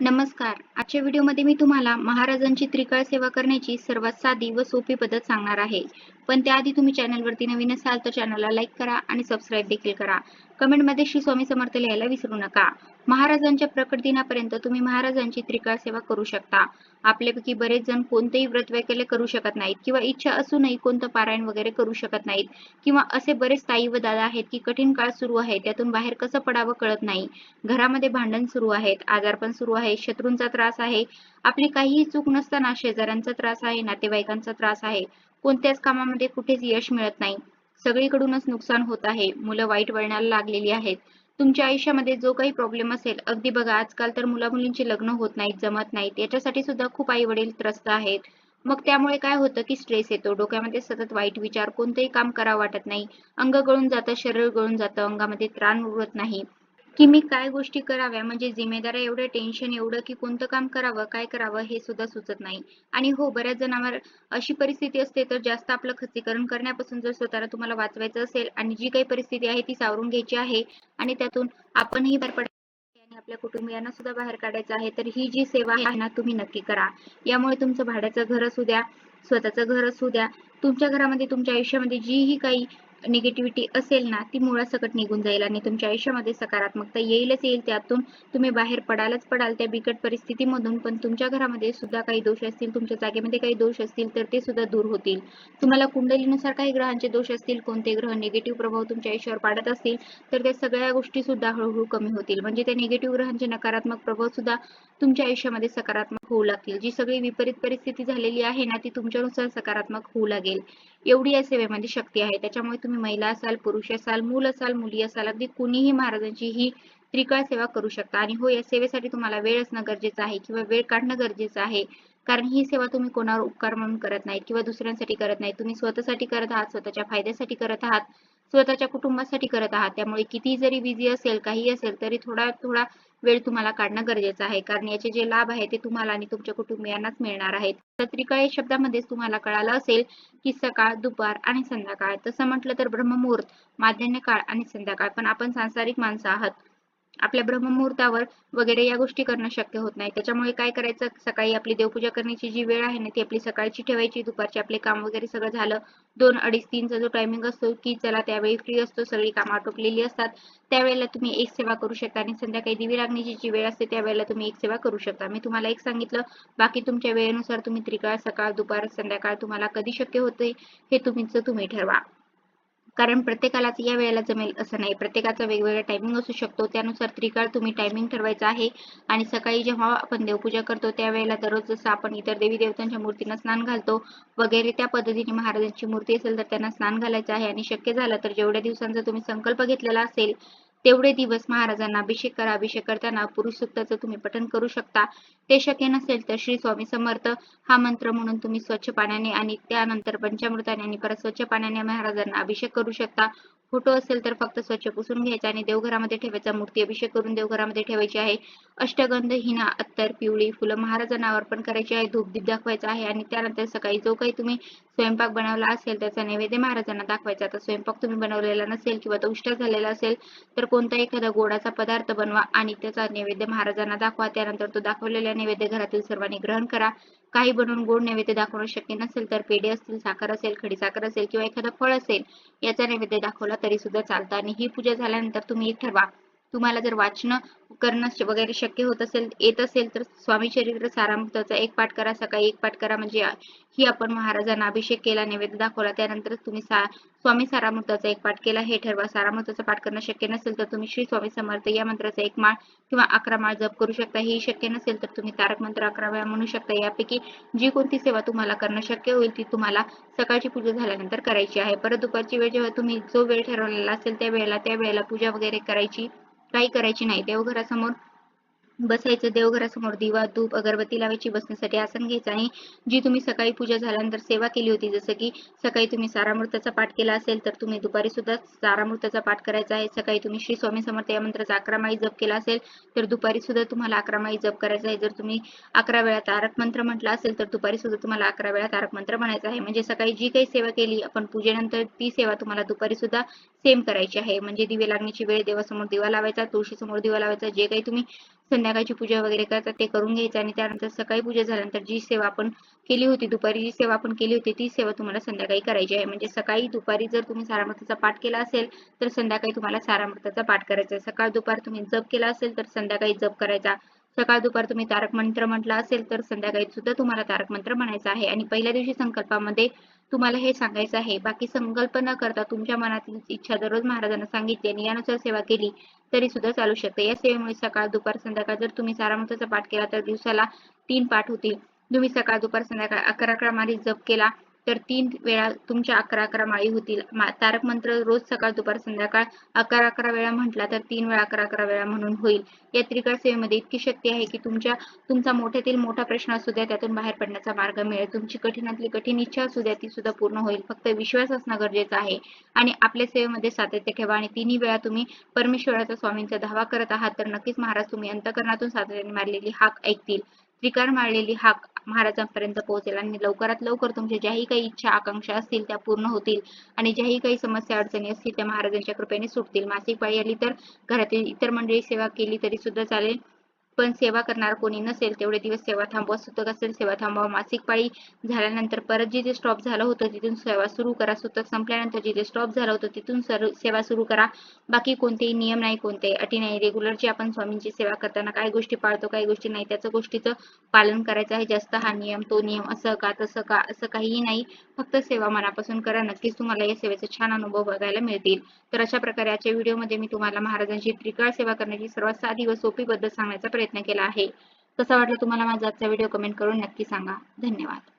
नमस्कार. आजच्या व्हिडिओमध्ये मी तुम्हाला महाराजांची त्रिकाळ सेवा करण्याची सर्वात साधी व सोपी पद्धत सांगणार आहे. पण त्याआधी तुम्ही चॅनलवरती नवीन असाल तर चॅनलला लाईक करा आणि सबस्क्राईब देखील करा. कमेंटमध्ये श्री स्वामी समर्थ लिहायला विसरू नका. महाराजांच्या प्रकट दिनापर्यंत तुम्ही महाराजांची त्रिकाळ सेवा करू शकता. आपल्यापैकी बरेच जण कोणतेही व्रत वैकल्य करू शकत नाहीत किंवा इच्छा असूनही कोणतं पारायण वगैरे करू शकत नाहीत किंवा असे बरेच ताई व दादा आहेत की कठीण काळ सुरू आहे त्यातून बाहेर कसं पडावं कळत नाही. घरामध्ये भांडण सुरू आहेत आजारपण सुरू आहे शत्रूंचा त्रास आहे आपली काहीही चूक नसताना शेजाऱ्यांचा त्रास आहे नातेवाईकांचा त्रास आहे. कोणत्याच कामामध्ये कुठेच यश मिळत नाही. सगळीकडूनच नुकसान होत आहे. मुलं वाईट वळणाला लागलेली आहेत. तुमच्या आयुष्यामध्ये जो काही प्रॉब्लेम असेल अगदी बघा आजकाल तर मुला मुलींचे लग्न होत नाहीत जमत नाहीत. याच्यासाठी सुद्धा खूप आई वडील त्रस्त आहेत. मग त्यामुळे काय होतं की स्ट्रेस येतो. डोक्यामध्ये सतत वाईट विचार कोणतंही काम करावं वाटत नाही. अंग गळून जातं शरीर गळून जातं अंगामध्ये त्राण उरत नाही. की मी काय गोष्टी कराव्या? म्हणजे जिम्मेदाऱ्या एवढं टेन्शन एवढं की कोणतं काम करावं काय करावं हे सुद्धा सुचत नाही. आणि हो बऱ्याच जणांवर अशी परिस्थिती असते तर जास्त आपलं खच्चीकरण करण्यापासून जर स्वतःला तुम्हाला वाचवायचं असेल आणि जी काही परिस्थिती आहे ती सावरून घ्यायची आहे आणि त्यातून आपणही बाहेर पडायचं आणि आपल्या कुटुंबियांना सुद्धा बाहेर काढायचं आहे तर ही जी सेवा आहे ना तुम्ही नक्की करा. यामुळे तुमचं भाड्याचं घर असू द्या स्वतःचं घर असू द्या तुमच्या घरामध्ये तुमच्या आयुष्यामध्ये जी ही काही निगेटिव्हिटी असेल ना ती मुळासकट निघून जाईल आणि तुमच्या आयुष्यामध्ये सकारात्मकता येईलच येईल. त्यातून तुम्ही बाहेर पडालच पडाल त्या बिकट परिस्थितीमधून. पण तुमच्या घरामध्ये सुद्धा काही दोष असतील तुमच्या जागेमध्ये काही दोष असतील तर ते सुद्धा दूर होतील. तुम्हाला कुंडलीनुसार काही ग्रहांचे दोष असतील कोणते ग्रह निगेटिव्ह प्रभाव तुमच्या आयुष्यावर पाडत असतील तर त्या सगळ्या गोष्टी सुद्धा हळूहळू कमी होतील. म्हणजे त्या निगेटिव्ह ग्रहांचे नकारात्मक प्रभाव सुद्धा तुमच्या आयुष्यामध्ये सकारात्मक होऊ लागतील. जी सगळी विपरीत परिस्थिती झालेली आहे ना ती तुमच्यानुसार सकारात्मक होऊ लागेल. एवढी या सेवेमध्ये शक्ती आहे. त्याच्यामुळे तुम्ही महिला असाल पुरुष असाल मूल असाल मुली असाल अगदी कुणीही महाराजांची ही त्रिकाळ सेवा करू शकता. आणि हो या सेवेसाठी तुम्हाला वेळ असणं गरजेचं आहे किंवा वेळ काढणं गरजेचं आहे. कारण ही सेवा तुम्ही कोणावर उपकार म्हणून करत नाही किंवा दुसऱ्यांसाठी करत नाही तुम्ही स्वतःसाठी करत आहात स्वतःच्या फायद्यासाठी करत आहात स्वतःच्या कुटुंबासाठी करत आहात. त्यामुळे किती जरी बिझी असेल काही असेल तरी थोडा थोडा वेळ तुम्हाला काढणं गरजेचं आहे. कारण याचे जे लाभ आहे ते तुम्हाला आणि तुमच्या कुटुंबियांनाच मिळणार आहेत. तर या शब्दामध्येच तुम्हाला कळालं असेल की सकाळ दुपार आणि संध्याकाळ. तसं म्हटलं तर ब्रह्ममुहूर्त माध्यान्ह काळ आणि संध्याकाळ. पण आपण सांसारिक माणसं आहात. आपल्या ब्रह्ममुहूर्तावर वगैरे या गोष्टी करणं शक्य होत नाही. त्याच्यामुळे काय करायचं? सकाळी आपली देवपूजा करण्याची जी वेळ आहे ना ती आपली सकाळची ठेवायची. दुपारची आपले काम वगैरे सगळं झालं दोन अडीच तीनचा जो टायमिंग असतो की चला त्यावेळी फ्री असतो सगळी कामं आटोपलेली असतात. त्यावेळेला तुम्ही एक सेवा करू शकता आणि संध्याकाळी दिवी लागण्याची जी वेळ असते त्यावेळेला तुम्ही एक सेवा करू शकता. मी तुम्हाला एक सांगितलं बाकी तुमच्या वेळेनुसार तुम्ही त्रिकाळ सकाळ दुपार संध्याकाळ तुम्हाला कधी शक्य होते हे तुम्हीच तुम्ही ठरवा. कारण प्रत्येकालाच या वेळेला जमेल असं नाही. प्रत्येकाचा वेगवेगळा टायमिंग असू शकतो. त्यानुसार त्रिकाळ तुम्ही टायमिंग ठरवायचा आहे. आणि सकाळी जेव्हा आपण देवपूजा करतो त्यावेळेला दररोज जसं आपण इतर देवी देवतांच्या मूर्तींना स्नान घालतो. वगैरे त्या पद्धतीने महाराजांची मूर्ती असेल तर त्यांना स्नान घालायचं आहे. आणि शक्य झालं तर जेवढ्या दिवसांचा तुम्ही संकल्प घेतलेला असेल तेवढे दिवस महाराजांना अभिषेक करा अभिषेक करताना पुरुष सुक्ताचं तुम्ही पठण करू शकता. ते शक्य नसेल तर श्री स्वामी समर्थ हा मंत्र म्हणून तुम्ही स्वच्छ पाण्याने आणि त्यानंतर पंचामृताने आणि परत स्वच्छ पाण्याने महाराजांना अभिषेक करू शकता. फोटो असेल तर फक्त स्वच्छ पुसून घ्यायचा आणि देवघरामध्ये ठेवायचा मूर्ती अभिषेक करून देवघरामध्ये ठेवायची आहे. अष्टगंध हिना अत्तर पिवळी फुलं महाराजांना अर्पण करायची आहे. धूप दीप दाखवायचा आहे आणि त्यानंतर सकाळी जो काही तुम्ही स्वयंपाक बनवला असेल त्याचा नैवेद्य महाराजांना दाखवायचा. आता स्वयंपाक तुम्ही बनवलेला नसेल किंवा तो उष्टा झालेला असेल तर कोणता एखादा गोडाचा पदार्थ बनवा आणि त्याचा नैवेद्य महाराजांना दाखवा. त्यानंतर तो दाखवलेला नैवेद्य घरातील सर्वांनी ग्रहण करा. काही बनवून गोड नैवेद्य दाखवणं शक्य नसेल तर पेढे असतील साखर असेल खडी साखर असेल किंवा एखादं फळ असेल याचा नैवेद्य दाखवला तरी सुद्धा चालतं. आणि ही पूजा झाल्यानंतर तुम्ही एक ठरवा. तुम्हाला जर वाचन करणं वगैरे शक्य होत असेल येत असेल तर स्वामी चरित्र सारामृताचा एक पाठ करा सकाळी एक पाठ करा म्हणजे ही आपण महाराजांना अभिषेक केला नैवेद्य दाखवला त्यानंतर तुम्ही सा स्वामी सारामृताचा एक पाठ केला. हे ठरवा सारामृताचा पाठ करणं शक्य नसेल तर तुम्ही श्री स्वामी समर्थ या मंत्राचा एक माळ किंवा अकरा माळ जप करू शकता. हे शक्य नसेल तर तुम्ही तारक मंत्र अकरा वेळा म्हणू शकता. यापैकी जी कोणती सेवा तुम्हाला करणं शक्य होईल ती तुम्हाला सकाळची पूजा झाल्यानंतर करायची आहे. परत दुपारची वेळ जेव्हा तुम्ही जो वेळ ठरवलेला असेल त्या वेळेला त्या वेळेला पूजा वगैरे करायची काही करायची नाही. देवघरासमोर बसायचं देवघरासमोर दिवा धूप अगरबत्ती लावायची बसण्यासाठी आसन घ्यायचं आणि जी तुम्ही सकाळी पूजा झाल्यानंतर सेवा केली होती जसं की सकाळी तुम्ही सारामृताचा पाठ केला असेल तर तुम्ही दुपारी सुद्धा सारामृताचा पाठ करायचा आहे. सकाळी तुम्ही श्री स्वामी समर्थ या मंत्राचा अकरा माळी जप केला असेल तर दुपारी सुद्धा तुम्हाला अकरा माळी जप करायचा आहे. जर तुम्ही अकरा वेळा तारक मंत्र म्हटला असेल तर दुपारी सुद्धा तुम्हाला अकरा वेळा तारक मंत्र म्हणायचा आहे. म्हणजे सकाळी जी काही सेवा केली आपण पूजेनंतर ती सेवा तुम्हाला दुपारी सुद्धा सेम करायची आहे. म्हणजे दिवे लागण्याची वेळ देवासमोर दिवा लावायचा तुळशीसमोर दिवा लावायचा जे काही तुम्ही संध्याकाळची पूजा वगैरे करतात ते करून घ्यायचं आणि त्यानंतर सकाळी पूजा झाल्यानंतर जी सेवा आपण केली होती दुपारी जी सेवा आपण केली होती ती सेवा तुम्हाला संध्याकाळी करायची आहे. म्हणजे सकाळी दुपारी जर तुम्ही सारामृताचा पाठ केला असेल तर संध्याकाळी तुम्हाला सारामृताचा पाठ करायचा आहे. सकाळ दुपार तुम्ही जप केला असेल तर संध्याकाळी जप करायचा. सकाळ दुपार तुम्ही तारक मंत्र म्हटला असेल तर संध्याकाळी सुद्धा तुम्हाला तारक मंत्र म्हणायचा आहे. आणि पहिल्या दिवशी संकल्पामध्ये तुम्हाला हे सांगायचं आहे. बाकी संकल्प न करता तुमच्या मनातील इच्छा दररोज महाराजांना सांगितली आणि यानुसार सेवा केली तरी सुद्धा चालू शकते. या सेवेमुळे सकाळ दुपार संध्याकाळ जर तुम्ही सारामृताचा पाठ केला तर दिवसाला तीन पाठ होतील. तुम्ही सकाळ दुपार संध्याकाळ अकरा अकरा जप केला तर तीन वेळा तुमच्या अकरा अकरा माळी होतील. तारक मंत्र रोज सकाळ दुपार संध्याकाळ अकरा अकरा वेळा म्हटला तर तीन वेळा अकरा अकरा वेळा म्हणून होईल. या त्रिकाळ सेवेमध्ये इतकी शक्ती आहे की तुमच्या तुमचा मोठ्यातील मोठा प्रश्न असू द्या त्यातून बाहेर पडण्याचा मार्ग मिळेल. तुमची कठीणातली कठीण इच्छा असू द्या ती सुद्धा पूर्ण होईल. फक्त विश्वास असणं गरजेचं आहे. आणि आपल्या सेवेमध्ये सातत्य ठेवा आणि तिन्ही वेळा तुम्ही परमेश्वराचा स्वामींचा धावा करत आहात तर नक्कीच महाराज तुम्ही अंतकरणातून सातत्याने मारलेली हाक ऐकतील. त्रिकार मारलेली हाक महाराजांपर्यंत पोहोचेल आणि लवकरात लवकर तुमच्या ज्याही काही इच्छा आकांक्षा असतील त्या पूर्ण होतील आणि ज्याही काही समस्या अडचणी असतील त्या महाराजांच्या कृपेने सुटतील. मासिक पाळी आली तर घरातील इतर मंडळी सेवा केली तरी सुद्धा चालेल. पण सेवा करणार कोणी नसेल तेवढे दिवस सेवा थांबवा सुतक असेल सेवा थांबवा. मासिक पाळी झाल्यानंतर परत जिथे स्टॉप झालं होतं तिथून सेवा सुरू करा. सुतक संपल्यानंतर जिथे स्टॉप झालं होतं तिथून सर- सेवा सुरू करा. बाकी कोणतेही नियम नाही कोणते अटी नाही. रेग्युलरची आपण स्वामींची सेवा करताना काही गोष्टी पाळतो काही गोष्टी नाही त्याचं गोष्टीचं पालन करायचं आहे. जास्त हा नियम तो नियम असं का तसं का असं काहीही नाही. फक्त सेवा मनापासून करा. नक्कीच तुम्हाला या सेवेचे छान अनुभव बघायला मिळतील. तर अशा प्रकारे आजच्या व्हिडिओमध्ये मी तुम्हाला महाराजांची त्रिकाळ सेवा करण्याची सर्वात साधी व सोपी पद्धत सांगण्याचा प्रयत्न प्रयत्न केला आहे. कसा वाटला तुम्हाला माझा आजचा व्हिडिओ कमेंट करून नक्की सांगा. धन्यवाद.